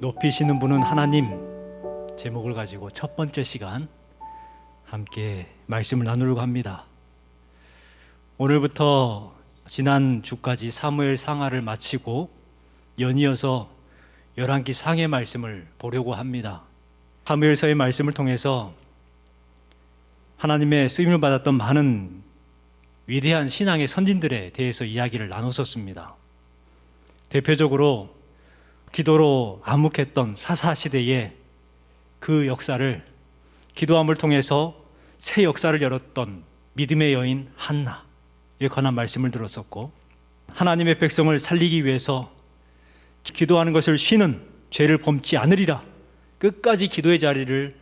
높이시는 분은 하나님 제목을 가지고 첫 번째 시간 함께 말씀을 나누려고 합니다. 오늘부터 지난 주까지 사무엘 상하를 마치고 연이어서 열한기 상의 말씀을 보려고 합니다. 사무엘서의 말씀을 통해서 하나님의 쓰임을 받았던 많은 위대한 신앙의 선진들에 대해서 이야기를 나눴었습니다. 대표적으로 기도로 암묵했던 사사 시대의 그 역사를 기도함을 통해서 새 역사를 열었던 믿음의 여인 한나에 관한 말씀을 들었었고 하나님의 백성을 살리기 위해서 기도하는 것을 쉬는 죄를 범치 않으리라 끝까지 기도의 자리를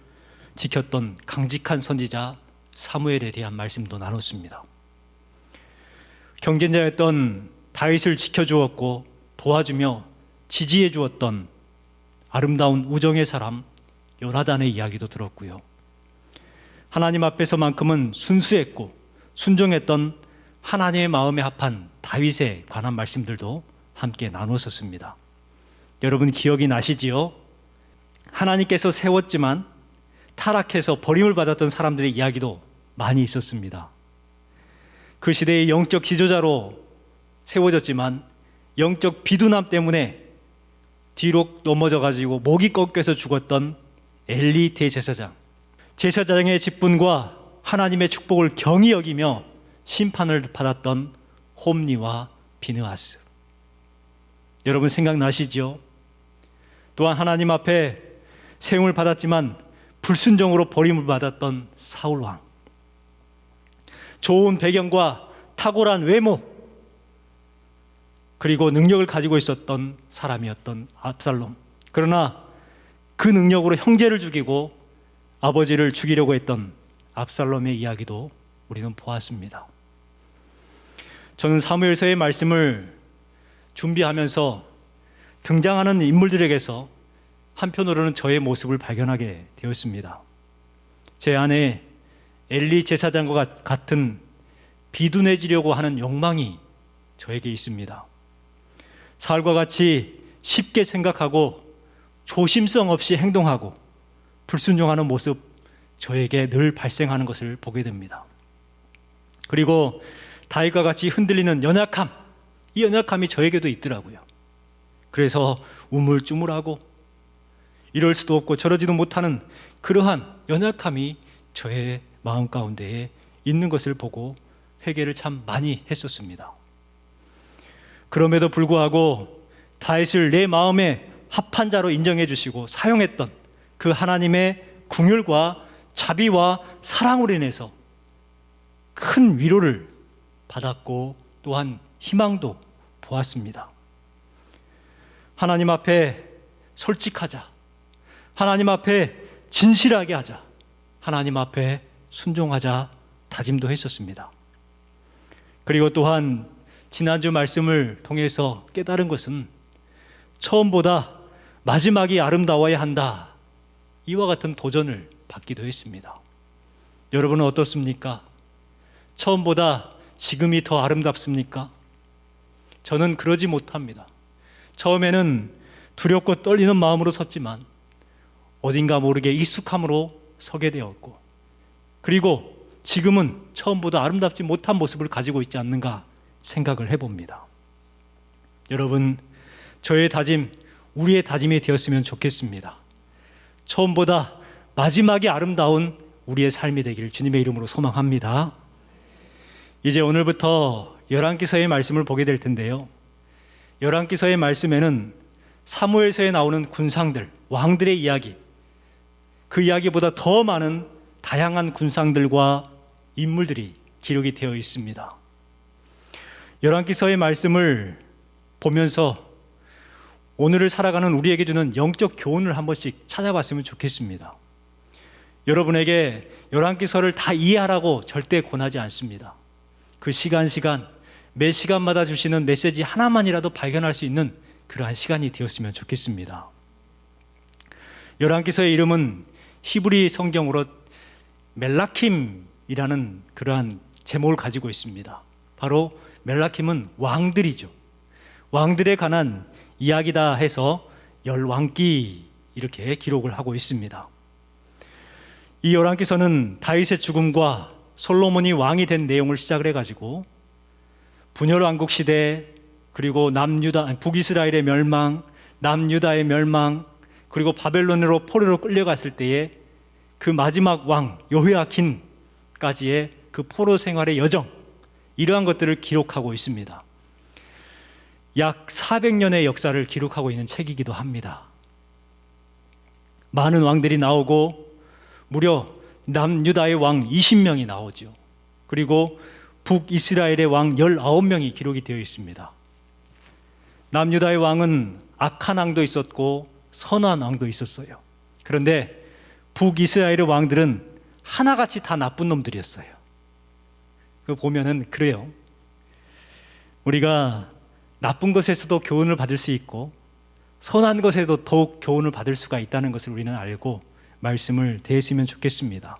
지켰던 강직한 선지자 사무엘에 대한 말씀도 나눴습니다. 경쟁자였던 다윗을 지켜주었고 도와주며 지지해 주었던 아름다운 우정의 사람 요나단의 이야기도 들었고요. 하나님 앞에서만큼은 순수했고 순종했던 하나님의 마음에 합한 다윗에 관한 말씀들도 함께 나누었습니다. 여러분 기억이 나시지요? 하나님께서 세웠지만 타락해서 버림을 받았던 사람들의 이야기도 많이 있었습니다. 그 시대의 영적 지도자로 세워졌지만 영적 비둔함 때문에 뒤로 넘어져 가지고 목이 꺾여서 죽었던 엘리 대제사장. 제사장의 직분과 하나님의 축복을 경히 여기며 심판을 받았던 홈니와 비느하스. 여러분 생각나시죠? 또한 하나님 앞에 세움을 받았지만 불순종으로 버림을 받았던 사울 왕. 좋은 배경과 탁월한 외모 그리고 능력을 가지고 있었던 사람이었던 압살롬. 그러나 그 능력으로 형제를 죽이고 아버지를 죽이려고 했던 압살롬의 이야기도 우리는 보았습니다. 저는 사무엘서의 말씀을 준비하면서 등장하는 인물들에게서 한편으로는 저의 모습을 발견하게 되었습니다. 제 안에 엘리 제사장과 같은 비둔해지려고 하는 욕망이 저에게 있습니다. 사울과 같이 쉽게 생각하고 조심성 없이 행동하고 불순종하는 모습 저에게 늘 발생하는 것을 보게 됩니다. 그리고 다윗과 같이 흔들리는 연약함, 이 연약함이 저에게도 있더라고요. 그래서 우물쭈물하고 이럴 수도 없고 저러지도 못하는 그러한 연약함이 저의 마음 가운데에 있는 것을 보고 회개를 참 많이 했었습니다. 그럼에도 불구하고 다윗을 내 마음에 합한 자로 인정해 주시고 사용했던 그 하나님의 궁율과 자비와 사랑으로 인해서 큰 위로를 받았고 또한 희망도 보았습니다. 하나님 앞에 솔직하자. 하나님 앞에 진실하게 하자. 하나님 앞에 순종하자 다짐도 했었습니다. 그리고 또한 지난주 말씀을 통해서 깨달은 것은 처음보다 마지막이 아름다워야 한다. 이와 같은 도전을 받기도 했습니다. 여러분은 어떻습니까? 처음보다 지금이 더 아름답습니까? 저는 그러지 못합니다. 처음에는 두렵고 떨리는 마음으로 섰지만 어딘가 모르게 익숙함으로 서게 되었고 그리고 지금은 처음보다 아름답지 못한 모습을 가지고 있지 않는가 생각을 해봅니다. 여러분, 저의 다짐, 우리의 다짐이 되었으면 좋겠습니다. 처음보다 마지막이 아름다운 우리의 삶이 되기를 주님의 이름으로 소망합니다. 이제 오늘부터 열왕기서의 말씀을 보게 될 텐데요. 열왕기서의 말씀에는 사무엘서에 나오는 군상들, 왕들의 이야기, 그 이야기보다 더 많은 다양한 군상들과 인물들이 기록이 되어 있습니다. 열왕기서의 말씀을 보면서 오늘을 살아가는 우리에게 주는 영적 교훈을 한 번씩 찾아봤으면 좋겠습니다. 여러분에게 열왕기서를 다 이해하라고 절대 권하지 않습니다. 그 시간 시간 매 시간마다 주시는 메시지 하나만이라도 발견할 수 있는 그러한 시간이 되었으면 좋겠습니다. 열왕기서의 이름은 히브리 성경으로 멜라킴이라는 그러한 제목을 가지고 있습니다. 바로 멜라킴은 왕들이죠. 왕들에 관한 이야기다 해서 열왕기 이렇게 기록을 하고 있습니다. 이 열왕기서는 다윗의 죽음과 솔로몬이 왕이 된 내용을 시작을 해가지고 분열 왕국 시대 그리고 남유다 북이스라엘의 멸망, 남유다의 멸망 그리고 바벨론으로 포로로 끌려갔을 때에 그 마지막 왕 여호야킨까지의 그 포로 생활의 여정 이러한 것들을 기록하고 있습니다. 약 400년의 역사를 기록하고 있는 책이기도 합니다. 많은 왕들이 나오고 무려 남유다의 왕 20명이 나오죠. 그리고 북이스라엘의 왕 19명이 기록이 되어 있습니다. 남유다의 왕은 악한 왕도 있었고 선한 왕도 있었어요. 그런데 북이스라엘의 왕들은 하나같이 다 나쁜 놈들이었어요. 그 보면은 그래요. 우리가 나쁜 것에서도 교훈을 받을 수 있고 선한 것에도 더욱 교훈을 받을 수가 있다는 것을 우리는 알고 말씀을 대했으면 좋겠습니다.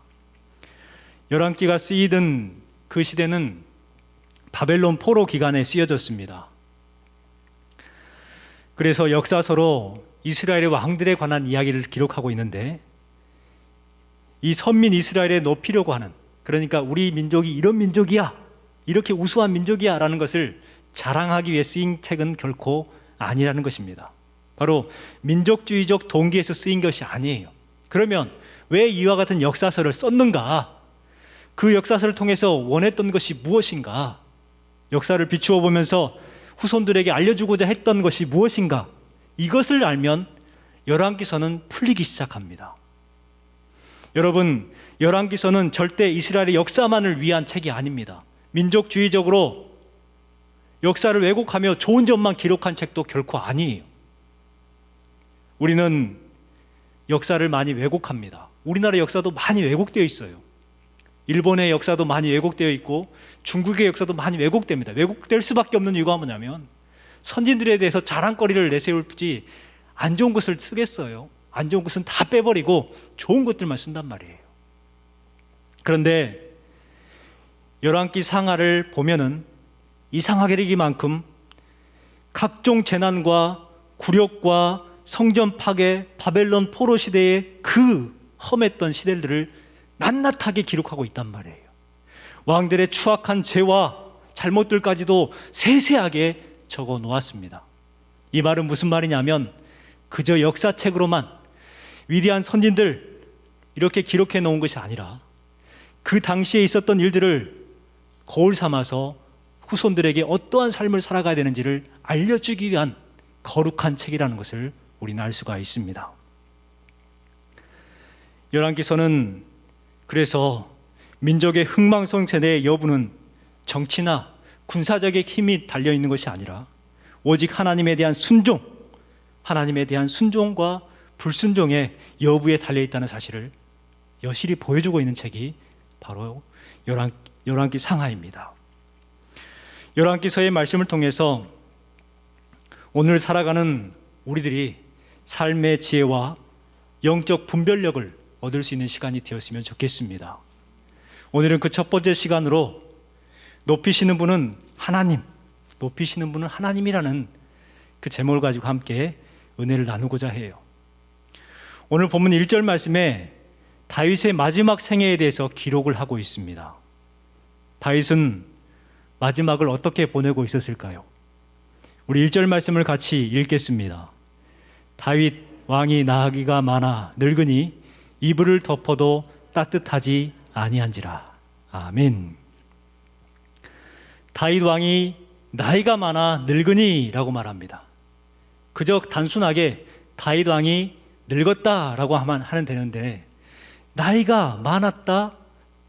열왕기가 쓰이던 그 시대는 바벨론 포로 기간에 쓰여졌습니다. 그래서 역사서로 이스라엘의 왕들에 관한 이야기를 기록하고 있는데 이 선민 이스라엘에 높이려고 하는 그러니까 우리 민족이 이런 민족이야 이렇게 우수한 민족이야라는 것을 자랑하기 위해 쓰인 책은 결코 아니라는 것입니다. 바로 민족주의적 동기에서 쓰인 것이 아니에요. 그러면 왜 이와 같은 역사서를 썼는가? 그 역사서를 통해서 원했던 것이 무엇인가? 역사를 비추어 보면서 후손들에게 알려주고자 했던 것이 무엇인가? 이것을 알면 열왕기서는 풀리기 시작합니다. 여러분, 열왕기서는 절대 이스라엘의 역사만을 위한 책이 아닙니다. 민족주의적으로 역사를 왜곡하며 좋은 점만 기록한 책도 결코 아니에요. 우리는 역사를 많이 왜곡합니다. 우리나라 역사도 많이 왜곡되어 있어요. 일본의 역사도 많이 왜곡되어 있고 중국의 역사도 많이 왜곡됩니다. 왜곡될 수밖에 없는 이유가 뭐냐면 선진들에 대해서 자랑거리를 내세울지 안 좋은 것을 쓰겠어요. 안 좋은 것은 다 빼버리고 좋은 것들만 쓴단 말이에요. 그런데 열왕기 상하를 보면은 이상하게 되기만큼 각종 재난과 굴욕과 성전 파괴, 바벨론 포로 시대의 그 험했던 시대들을 낱낱하게 기록하고 있단 말이에요. 왕들의 추악한 죄와 잘못들까지도 세세하게 적어 놓았습니다. 이 말은 무슨 말이냐면 그저 역사책으로만 위대한 선진들 이렇게 기록해 놓은 것이 아니라 그 당시에 있었던 일들을 거울 삼아서 후손들에게 어떠한 삶을 살아가야 되는지를 알려주기 위한 거룩한 책이라는 것을 우리는 알 수가 있습니다. 열왕기서는 그래서 민족의 흥망성쇠의 여부는 정치나 군사적인 힘이 달려 있는 것이 아니라 오직 하나님에 대한 순종, 하나님에 대한 순종과 불순종의 여부에 달려 있다는 사실을 여실히 보여주고 있는 책이 바로 열왕 열왕기 상하입니다. 열왕기서의 말씀을 통해서 오늘 살아가는 우리들이 삶의 지혜와 영적 분별력을 얻을 수 있는 시간이 되었으면 좋겠습니다. 오늘은 그 첫 번째 시간으로 높이시는 분은 하나님, 높이시는 분은 하나님이라는 그 제목을 가지고 함께 은혜를 나누고자 해요. 오늘 본문 1절 말씀에 다윗의 마지막 생애에 대해서 기록을 하고 있습니다. 다윗은 마지막을 어떻게 보내고 있었을까요? 우리 1절 말씀을 같이 읽겠습니다. 다윗 왕이 나기가 많아 늙으니 이불을 덮어도 따뜻하지 아니한지라. 아멘. 다윗 왕이 나이가 많아 늙으니라고 말합니다. 그저 단순하게 다윗 왕이 늙었다라고 하면 하면 되는데 나이가 많았다,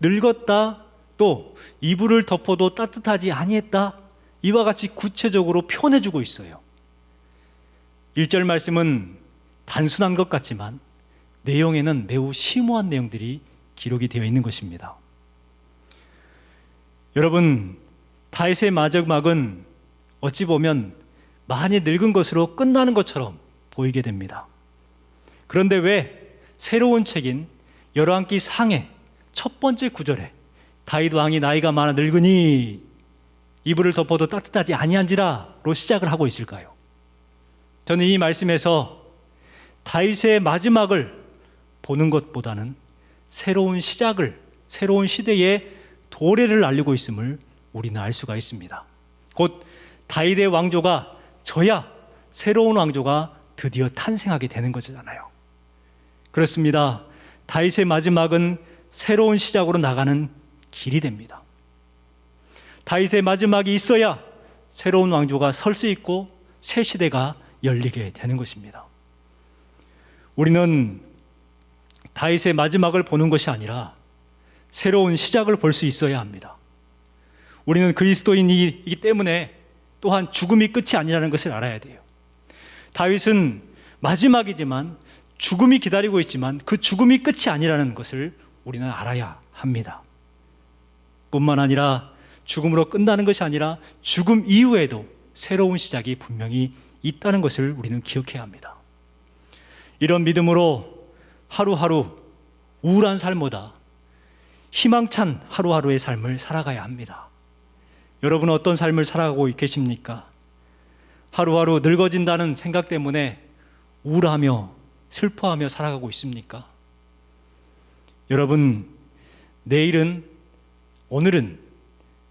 늙었다, 또 이불을 덮어도 따뜻하지 아니했다. 이와 같이 구체적으로 표현해 주고 있어요. 1절 말씀은 단순한 것 같지만 내용에는 매우 심오한 내용들이 기록이 되어 있는 것입니다. 여러분, 다윗의 마지막은 어찌 보면 많이 늙은 것으로 끝나는 것처럼 보이게 됩니다. 그런데 왜 새로운 책인 열왕기 상의 첫 번째 구절에 다윗 왕이 나이가 많아 늙으니 이불을 덮어도 따뜻하지 아니한지라로 시작을 하고 있을까요? 저는 이 말씀에서 다윗의 마지막을 보는 것보다는 새로운 시작을 새로운 시대의 도래를 알리고 있음을 우리는 알 수가 있습니다. 곧 다윗의 왕조가 저야 새로운 왕조가 드디어 탄생하게 되는 거잖아요. 그렇습니다. 다윗의 마지막은 새로운 시작으로 나가는 길이 됩니다. 다윗의 마지막이 있어야 새로운 왕조가 설 수 있고 새 시대가 열리게 되는 것입니다. 우리는 다윗의 마지막을 보는 것이 아니라 새로운 시작을 볼 수 있어야 합니다. 우리는 그리스도인이기 때문에 또한 죽음이 끝이 아니라는 것을 알아야 돼요. 다윗은 마지막이지만 죽음이 기다리고 있지만 그 죽음이 끝이 아니라는 것을 우리는 알아야 합니다. 뿐만 아니라 죽음으로 끝나는 것이 아니라 죽음 이후에도 새로운 시작이 분명히 있다는 것을 우리는 기억해야 합니다. 이런 믿음으로 하루하루 우울한 삶보다 희망찬 하루하루의 삶을 살아가야 합니다. 여러분은 어떤 삶을 살아가고 계십니까? 하루하루 늙어진다는 생각 때문에 우울하며 슬퍼하며 살아가고 있습니까? 여러분, 내일은, 오늘은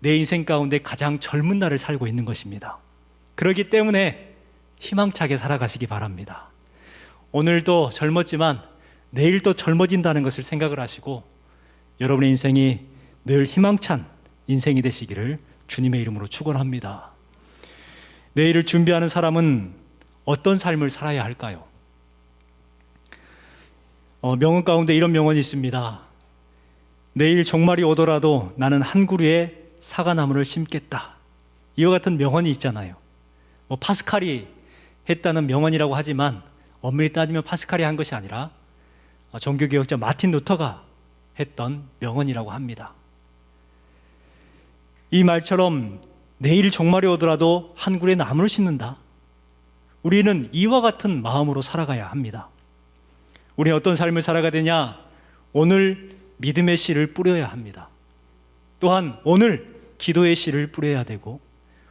내 인생 가운데 가장 젊은 날을 살고 있는 것입니다. 그렇기 때문에 희망차게 살아가시기 바랍니다. 오늘도 젊었지만 내일도 젊어진다는 것을 생각을 하시고 여러분의 인생이 늘 희망찬 인생이 되시기를 주님의 이름으로 축원합니다. 내일을 준비하는 사람은 어떤 삶을 살아야 할까요? 어, 명언 가운데 이런 명언이 있습니다. 내일 종말이 오더라도 나는 한 그루의 사과나무를 심겠다. 이와 같은 명언이 있잖아요. 뭐 파스칼이 했다는 명언이라고 하지만 엄밀히 따지면 파스칼이 한 것이 아니라 어, 종교개혁자 마틴 루터가 했던 명언이라고 합니다. 이 말처럼 내일 종말이 오더라도 한 그루의 나무를 심는다. 우리는 이와 같은 마음으로 살아가야 합니다. 우리 어떤 삶을 살아가야 되냐? 오늘 믿음의 씨를 뿌려야 합니다. 또한 오늘 기도의 씨를 뿌려야 되고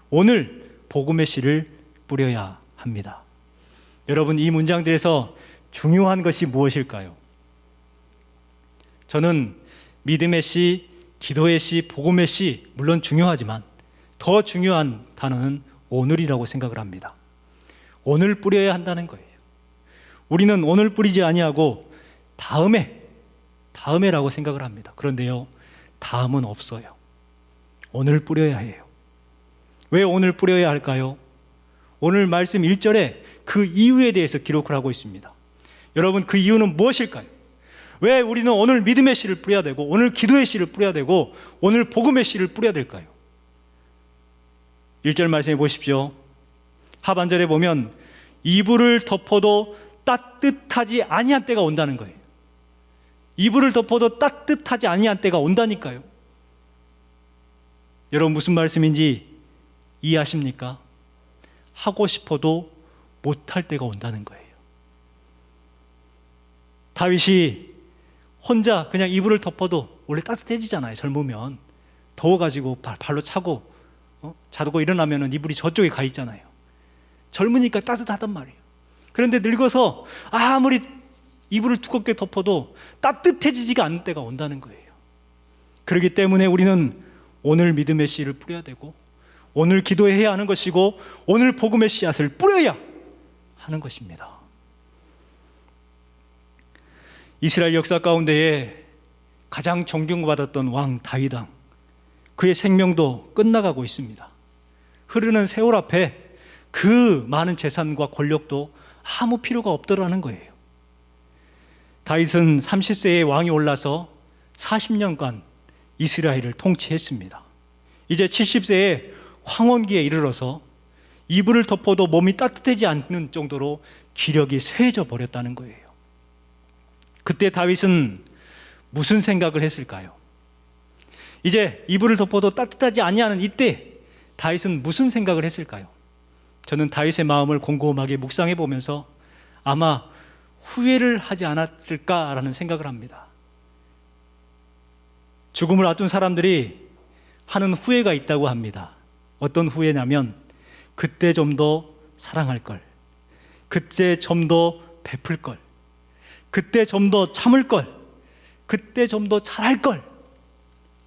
오늘 복음의 씨를 뿌려야 합니다. 여러분 이 문장들에서 중요한 것이 무엇일까요? 저는 믿음의 씨, 기도의 씨, 복음의 씨 물론 중요하지만 더 중요한 단어는 오늘이라고 생각을 합니다. 오늘 뿌려야 한다는 거예요. 우리는 오늘 뿌리지 아니하고 다음에 다음에라고 생각을 합니다. 그런데요. 다음은 없어요. 오늘 뿌려야 해요. 왜 오늘 뿌려야 할까요? 오늘 말씀 1절에 그 이유에 대해서 기록을 하고 있습니다. 여러분 그 이유는 무엇일까요? 왜 우리는 오늘 믿음의 씨를 뿌려야 되고 오늘 기도의 씨를 뿌려야 되고 오늘 복음의 씨를 뿌려야 될까요? 1절 말씀해 보십시오. 하반절에 보면 이불을 덮어도 따뜻하지 아니한 때가 온다는 거예요. 이불을 덮어도 따뜻하지 아니한 때가 온다니까요. 여러분 무슨 말씀인지 이해하십니까? 하고 싶어도 못할 때가 온다는 거예요. 다윗이 혼자 그냥 이불을 덮어도 원래 따뜻해지잖아요. 젊으면 더워가지고 발로 차고 어? 자고 일어나면 이불이 저쪽에 가 있잖아요. 젊으니까 따뜻하단 말이에요. 그런데 늙어서 아무리 이불을 두껍게 덮어도 따뜻해지지가 않는 때가 온다는 거예요. 그렇기 때문에 우리는 오늘 믿음의 씨를 뿌려야 되고 오늘 기도해야 하는 것이고 오늘 복음의 씨앗을 뿌려야 하는 것입니다. 이스라엘 역사 가운데에 가장 존경받았던 왕 다윗 왕 그의 생명도 끝나가고 있습니다. 흐르는 세월 앞에 그 많은 재산과 권력도 아무 필요가 없더라는 거예요. 다윗은 30세에 왕이 올라서 40년간 이스라엘을 통치했습니다. 이제 70세에 황혼기에 이르러서 이불을 덮어도 몸이 따뜻해지 않는 정도로 기력이 쇠해져 버렸다는 거예요. 그때 다윗은 무슨 생각을 했을까요? 이제 이불을 덮어도 따뜻하지 아니하는 이때 다윗은 무슨 생각을 했을까요? 저는 다윗의 마음을 곰곰하게 묵상해 보면서 아마 후회를 하지 않았을까라는 생각을 합니다. 죽음을 앞둔 사람들이 하는 후회가 있다고 합니다. 어떤 후회냐면 그때 좀 더 사랑할 걸. 그때 좀 더 베풀 걸. 그때 좀 더 참을 걸. 그때 좀 더 잘할 걸.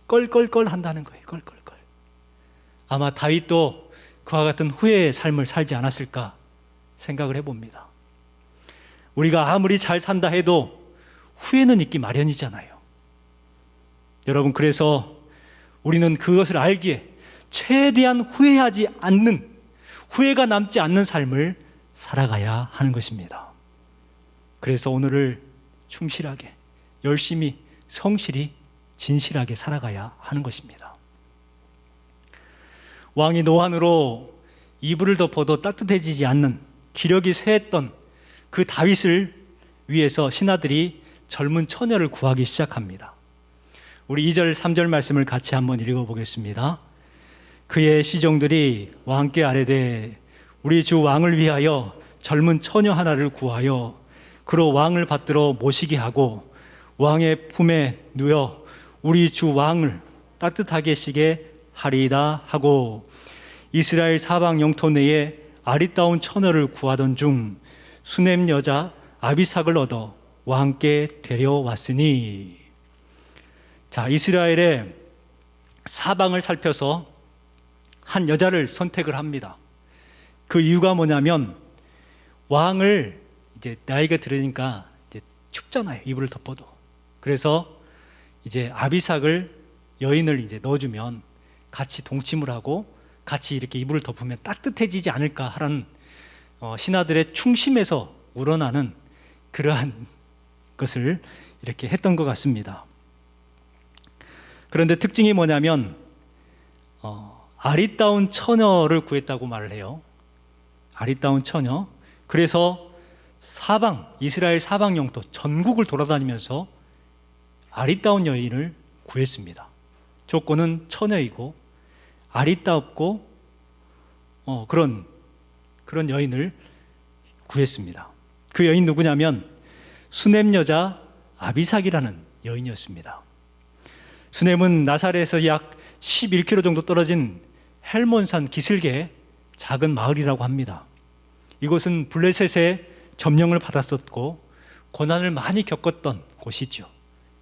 껄껄껄 한다는 거예요. 껄껄껄. 아마 다윗도 그와 같은 후회의 삶을 살지 않았을까 생각을 해봅니다. 우리가 아무리 잘 산다 해도 후회는 있기 마련이잖아요. 여러분, 그래서 우리는 그것을 알기에 최대한 후회하지 않는, 후회가 남지 않는 삶을 살아가야 하는 것입니다. 그래서 오늘을 충실하게, 열심히, 성실히, 진실하게 살아가야 하는 것입니다. 왕이 노한으로 이불을 덮어도 따뜻해지지 않는 기력이 쇠했던 그 다윗을 위해서 신하들이 젊은 처녀를 구하기 시작합니다. 우리 2절, 3절 말씀을 같이 한번 읽어보겠습니다. 그의 시종들이 왕께 아뢰되 우리 주 왕을 위하여 젊은 처녀 하나를 구하여 그로 왕을 받들어 모시게 하고 왕의 품에 누여 우리 주 왕을 따뜻하게 시게 하리이다 하고 이스라엘 사방 영토 내에 아리따운 처녀를 구하던 중 수넴 여자 아비삭을 얻어 왕께 데려왔으니 자 이스라엘의 사방을 살펴서 한 여자를 선택을 합니다. 그 이유가 뭐냐면 왕을 이제 나이가 들으니까 이제 춥잖아요. 이불을 덮어도. 그래서 이제 아비삭을 여인을 이제 넣어주면 같이 동침을 하고 같이 이렇게 이불을 덮으면 따뜻해지지 않을까 하는 어, 신하들의 충심에서 우러나는 그러한 것을 이렇게 했던 것 같습니다. 그런데 특징이 뭐냐면 어, 아리따운 처녀를 구했다고 말을 해요. 아리따운 처녀. 그래서 사방 이스라엘 사방 영토 전국을 돌아다니면서 아리따운 여인을 구했습니다. 조건은 처녀이고 아리따웠고 어, 그런 그런 여인을 구했습니다. 그 여인 누구냐면 수넴 여자 아비삭이라는 여인이었습니다. 수넴은 나사렛에서 약 11km 정도 떨어진 헬몬산 기슭의 작은 마을이라고 합니다. 이곳은 블레셋의 점령을 받았었고 고난을 많이 겪었던 곳이죠.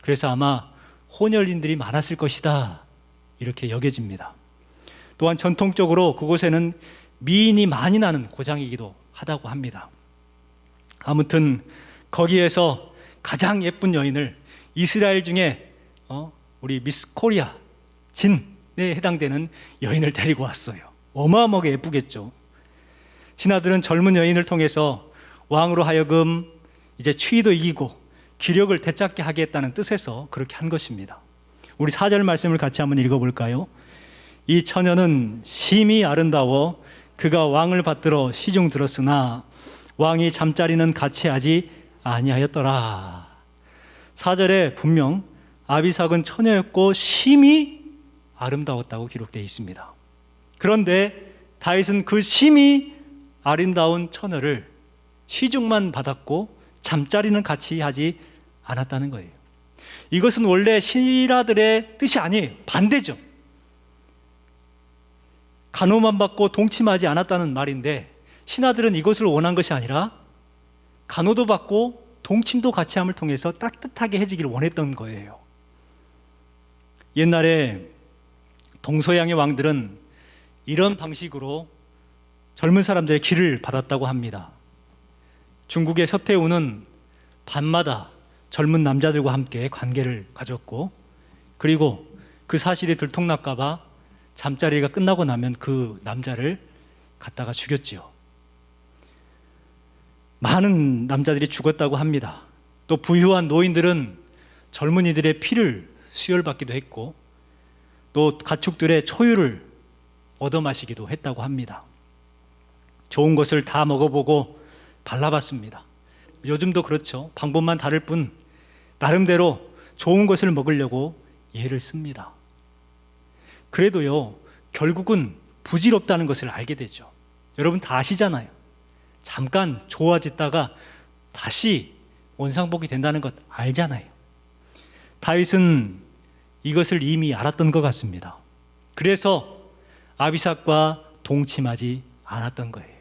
그래서 아마 혼혈인들이 많았을 것이다 이렇게 여겨집니다. 또한 전통적으로 그곳에는 미인이 많이 나는 고장이기도 하다고 합니다. 아무튼 거기에서 가장 예쁜 여인을 이스라엘 중에 어, 우리 미스 코리아 진에 해당되는 여인을 데리고 왔어요. 어마어마하게 예쁘겠죠. 신하들은 젊은 여인을 통해서 왕으로 하여금 이제 추위도 이기고 기력을 되찾게 하겠다는 뜻에서 그렇게 한 것입니다. 우리 사절 말씀을 같이 한번 읽어볼까요? 이 처녀는 심히 아름다워 그가 왕을 받들어 시중 들었으나 왕이 잠자리는 같이 하지 아니하였더라. 사절에 분명 아비삭은 처녀였고 심히 아름다웠다고 기록되어 있습니다. 그런데 다윗은 그 심히 아름다운 처녀를 시중만 받았고 잠자리는 같이 하지 않았다는 거예요. 이것은 원래 신하들의 뜻이 아니에요. 반대죠. 간호만 받고 동침하지 않았다는 말인데 신하들은 이것을 원한 것이 아니라 간호도 받고 동침도 같이 함을 통해서 따뜻하게 해지기를 원했던 거예요. 옛날에 동서양의 왕들은 이런 방식으로 젊은 사람들의 길을 받았다고 합니다. 중국의 서태후는 밤마다 젊은 남자들과 함께 관계를 가졌고 그리고 그 사실이 들통날까봐 잠자리가 끝나고 나면 그 남자를 갖다가 죽였지요. 많은 남자들이 죽었다고 합니다. 또 부유한 노인들은 젊은이들의 피를 수혈받기도 했고 또 가축들의 초유를 얻어 마시기도 했다고 합니다. 좋은 것을 다 먹어보고 발라봤습니다. 요즘도 그렇죠. 방법만 다를 뿐 나름대로 좋은 것을 먹으려고 예를 씁니다. 그래도요, 결국은 부질없다는 것을 알게 되죠. 여러분 다 아시잖아요. 잠깐 좋아졌다가 다시 원상복이 된다는 것 알잖아요. 다윗은 이것을 이미 알았던 것 같습니다. 그래서 아비삭과 동침하지 않았던 거예요.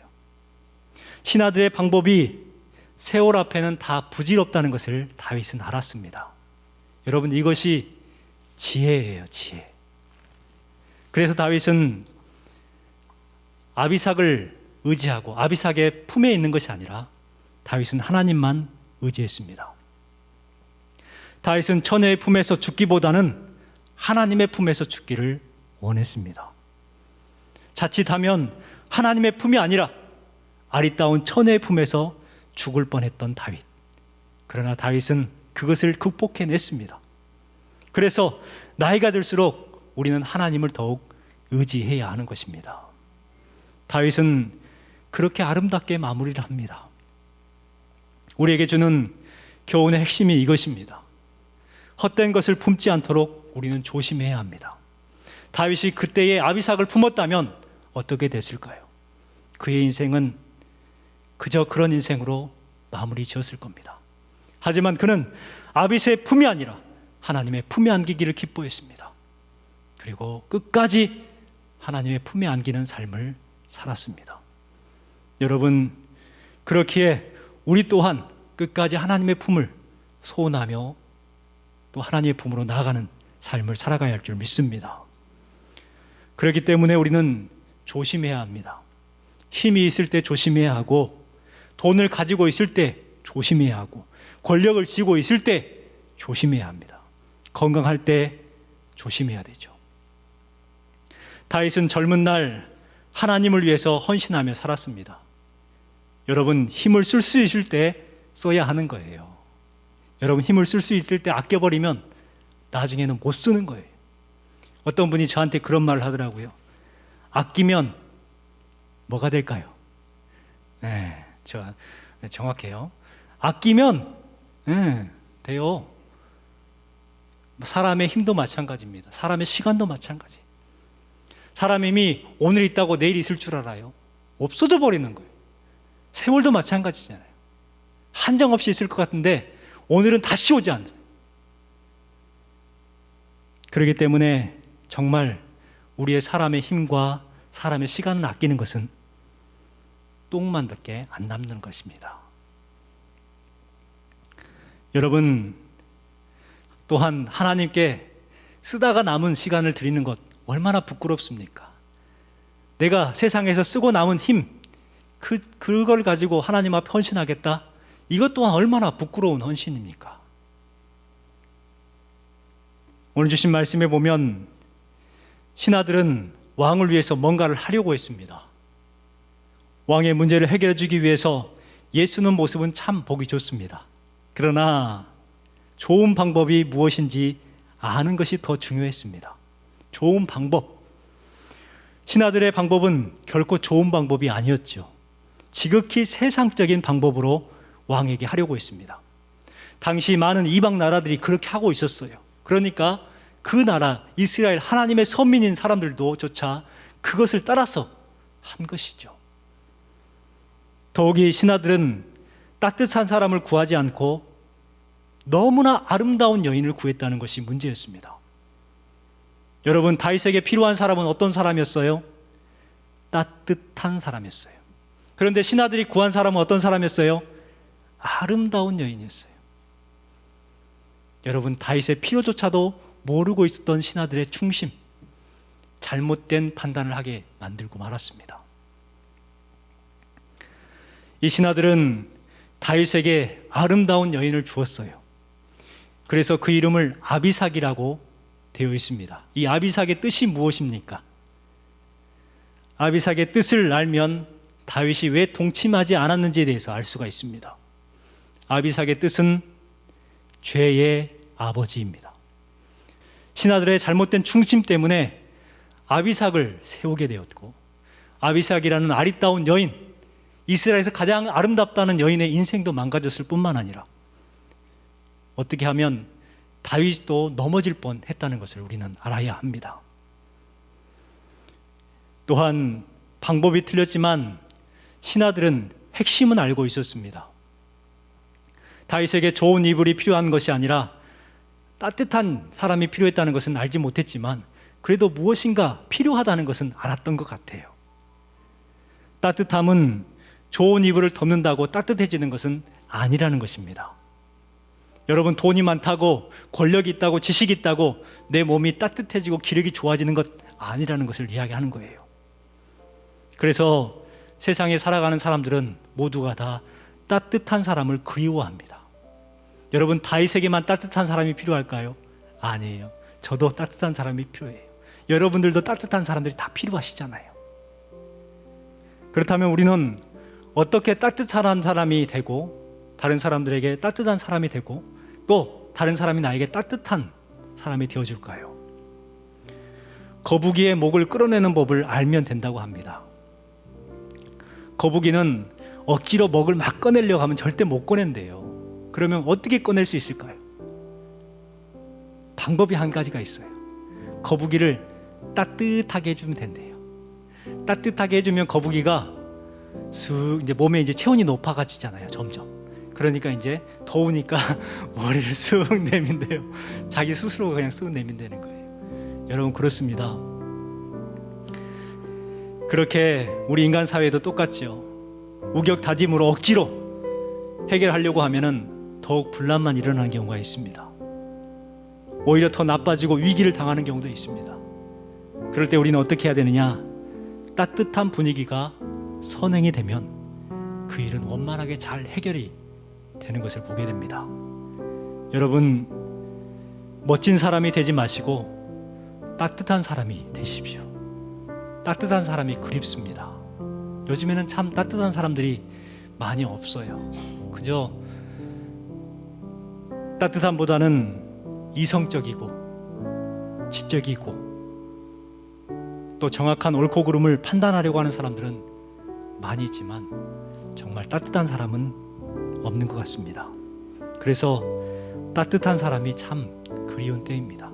신하들의 방법이 세월 앞에는 다 부질없다는 것을 다윗은 알았습니다. 여러분 이것이 지혜예요, 지혜. 그래서 다윗은 아비삭을 의지하고 아비삭의 품에 있는 것이 아니라 다윗은 하나님만 의지했습니다. 다윗은 처녀의 품에서 죽기보다는 하나님의 품에서 죽기를 원했습니다. 자칫하면 하나님의 품이 아니라 아리따운 처녀의 품에서 죽을 뻔했던 다윗. 그러나 다윗은 그것을 극복해냈습니다. 그래서 나이가 들수록 우리는 하나님을 더욱 의지해야 하는 것입니다. 다윗은 그렇게 아름답게 마무리를 합니다. 우리에게 주는 교훈의 핵심이 이것입니다. 헛된 것을 품지 않도록 우리는 조심해야 합니다. 다윗이 그때의 아비삭을 품었다면 어떻게 됐을까요? 그의 인생은 그저 그런 인생으로 마무리 지었을 겁니다. 하지만 그는 아비스의 품이 아니라 하나님의 품에 안기기를 기뻐했습니다. 그리고 끝까지 하나님의 품에 안기는 삶을 살았습니다. 여러분, 그렇기에 우리 또한 끝까지 하나님의 품을 소원하며 또 하나님의 품으로 나아가는 삶을 살아가야 할 줄 믿습니다. 그렇기 때문에 우리는 조심해야 합니다. 힘이 있을 때 조심해야 하고 돈을 가지고 있을 때 조심해야 하고 권력을 쥐고 있을 때 조심해야 합니다. 건강할 때 조심해야 되죠. 다윗은 젊은 날 하나님을 위해서 헌신하며 살았습니다. 여러분 힘을 쓸 수 있을 때 써야 하는 거예요. 여러분 힘을 쓸 수 있을 때 아껴버리면 나중에는 못 쓰는 거예요. 어떤 분이 저한테 그런 말을 하더라고요. 아끼면 뭐가 될까요? 네, 저 네, 정확해요. 아끼면 네, 돼요. 사람의 힘도 마찬가지입니다. 사람의 시간도 마찬가지. 사람 힘이 오늘 있다고 내일 있을 줄 알아요. 없어져 버리는 거예요. 세월도 마찬가지잖아요. 한정 없이 있을 것 같은데 오늘은 다시 오지 않아요. 그렇기 때문에 정말 우리의 사람의 힘과 사람의 시간을 아끼는 것은 똥만밖에 안 남는 것입니다. 여러분 또한 하나님께 쓰다가 남은 시간을 드리는 것 얼마나 부끄럽습니까? 내가 세상에서 쓰고 남은 힘, 그, 그걸 가지고 하나님 앞에 헌신하겠다? 이것 또한 얼마나 부끄러운 헌신입니까? 오늘 주신 말씀에 보면 신하들은 왕을 위해서 뭔가를 하려고 했습니다. 왕의 문제를 해결해 주기 위해서 예수는 모습은 참 보기 좋습니다. 그러나 좋은 방법이 무엇인지 아는 것이 더 중요했습니다. 좋은 방법. 신하들의 방법은 결코 좋은 방법이 아니었죠. 지극히 세상적인 방법으로 왕에게 하려고 했습니다. 당시 많은 이방 나라들이 그렇게 하고 있었어요. 그러니까 그 나라 이스라엘 하나님의 선민인 사람들도 조차 그것을 따라서 한 것이죠. 더욱이 신하들은 따뜻한 사람을 구하지 않고 너무나 아름다운 여인을 구했다는 것이 문제였습니다. 여러분 다윗에게 필요한 사람은 어떤 사람이었어요? 따뜻한 사람이었어요. 그런데 신하들이 구한 사람은 어떤 사람이었어요? 아름다운 여인이었어요. 여러분 다윗의 필요조차도 모르고 있었던 신하들의 충심, 잘못된 판단을 하게 만들고 말았습니다. 이 신하들은 다윗에게 아름다운 여인을 주었어요. 그래서 그 이름을 아비삭이라고 되어 있습니다. 이 아비삭의 뜻이 무엇입니까? 아비삭의 뜻을 알면 다윗이 왜 동침하지 않았는지에 대해서 알 수가 있습니다. 아비삭의 뜻은 죄의 아버지입니다. 신하들의 잘못된 충심 때문에 아비삭을 세우게 되었고 아비삭이라는 아리따운 여인 이스라엘에서 가장 아름답다는 여인의 인생도 망가졌을 뿐만 아니라 어떻게 하면 다윗도 넘어질 뻔 했다는 것을 우리는 알아야 합니다. 또한 방법이 틀렸지만 신하들은 핵심은 알고 있었습니다. 다윗에게 좋은 이불이 필요한 것이 아니라 따뜻한 사람이 필요했다는 것은 알지 못했지만 그래도 무엇인가 필요하다는 것은 알았던 것 같아요. 따뜻함은 좋은 이불을 덮는다고 따뜻해지는 것은 아니라는 것입니다. 여러분 돈이 많다고 권력이 있다고 지식이 있다고 내 몸이 따뜻해지고 기력이 좋아지는 것 아니라는 것을 이야기하는 거예요. 그래서 세상에 살아가는 사람들은 모두가 다 따뜻한 사람을 그리워합니다. 여러분 다윗에게만 따뜻한 사람이 필요할까요? 아니에요. 저도 따뜻한 사람이 필요해요. 여러분들도 따뜻한 사람들이 다 필요하시잖아요. 그렇다면 우리는 어떻게 따뜻한 사람이 되고 다른 사람들에게 따뜻한 사람이 되고 또 다른 사람이 나에게 따뜻한 사람이 되어 줄까요? 거북이의 목을 끌어내는 법을 알면 된다고 합니다. 거북이는 억지로 먹을 막 꺼내려고 하면 절대 못 꺼낸대요. 그러면 어떻게 꺼낼 수 있을까요? 방법이 한 가지가 있어요. 거북이를 따뜻하게 해주면 된대요. 따뜻하게 해주면 거북이가 쑥 이제 몸에 이제 체온이 높아가지잖아요. 점점. 그러니까 이제 더우니까 머리를 쑥 내민대요. 자기 스스로가 그냥 쑥 내민다는 거예요. 여러분 그렇습니다. 그렇게 우리 인간 사회도 똑같죠. 우격 다짐으로 억지로 해결하려고 하면은 더욱 분란만 일어나는 경우가 있습니다. 오히려 더 나빠지고 위기를 당하는 경우도 있습니다. 그럴 때 우리는 어떻게 해야 되느냐? 따뜻한 분위기가 선행이 되면 그 일은 원만하게 잘 해결이 되는 것을 보게 됩니다. 여러분 멋진 사람이 되지 마시고 따뜻한 사람이 되십시오. 따뜻한 사람이 그립습니다. 요즘에는 참 따뜻한 사람들이 많이 없어요. 그저 따뜻함보다는 이성적이고 지적이고 또 정확한 옳고 그름을 판단하려고 하는 사람들은 많이 있지만 정말 따뜻한 사람은 없는 것 같습니다. 그래서 따뜻한 사람이 참 그리운 때입니다.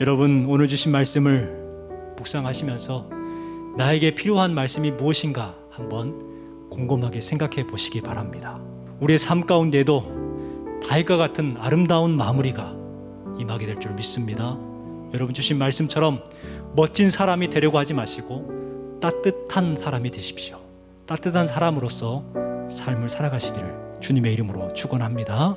여러분 오늘 주신 말씀을 묵상하시면서 나에게 필요한 말씀이 무엇인가 한번 곰곰하게 생각해 보시기 바랍니다. 우리의 삶 가운데도 다윗과 같은 아름다운 마무리가 임하게 될 줄 믿습니다. 여러분 주신 말씀처럼 멋진 사람이 되려고 하지 마시고 따뜻한 사람이 되십시오. 따뜻한 사람으로서 삶을 살아가시기를 주님의 이름으로 축원합니다.